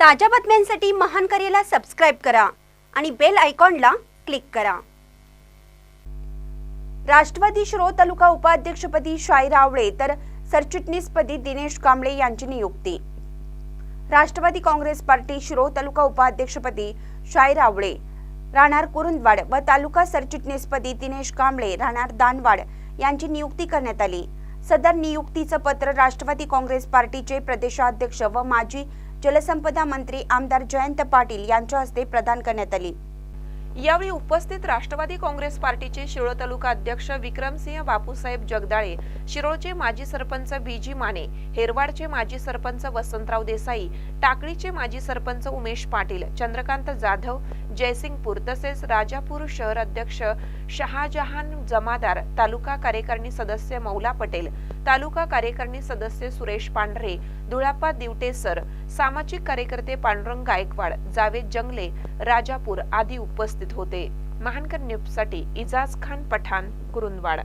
ताज्या बातम्यांसाठी महान करेला सबस्क्राईब करा आणि बेल आयकॉनला क्लिक करा. राष्ट्रवादी शिरो तालुका उपाध्यक्षपदी शाई रावळे तर सरचिटणीसपदी दिनेश कांबळे यांची नियुक्ती. राष्ट्रवादी काँग्रेस पार्टी शिरो तालुका उपाध्यक्षपदी शाई रावळे राहणार कुरुंदवाड व तालुका सरचिटणीसपदी दिनेश कांबळे राहणार दानवाड यांची नियुक्ती करण्यात आली. सदर नियुक्तीचं पत्र राष्ट्रवादी काँग्रेस पार्टीचे प्रदेशाध्यक्ष व माजी जलसंपदा मंत्री आमदार जयंत पाटील यांच्या हस्ते प्रदान करण्यात आली. यावेळी उपस्थित राष्ट्रवादी काँग्रेस पार्टीचे शिरोळ तालुका अध्यक्ष विक्रमसिंह बापूसाहेब जगदाळे शिरोळचे माजी सरपंच बीजी माने हेरवाडचे माजी सरपंच वसंतराव देसाई टाकळीचे माजी सरपंच उमेश पाटील चंद्रकांत जाधव जयसिंगपूर तसेच राजापूर शहर अध्यक्ष शहाजहान जमादार तालुका कार्यकारिणी सदस्य मौला पटेल तालुका कार्यकारिणी सदस्य सुरेश पांढरे धुळापा दिवटे सर सामाजिक कार्यकर्ते पांडुरंग गायकवाड जावेद जंगले राजापूर आदी उपस्थित होते. महानकर न्यूजसाठी इजाज खान पठाण कुरुंदवाड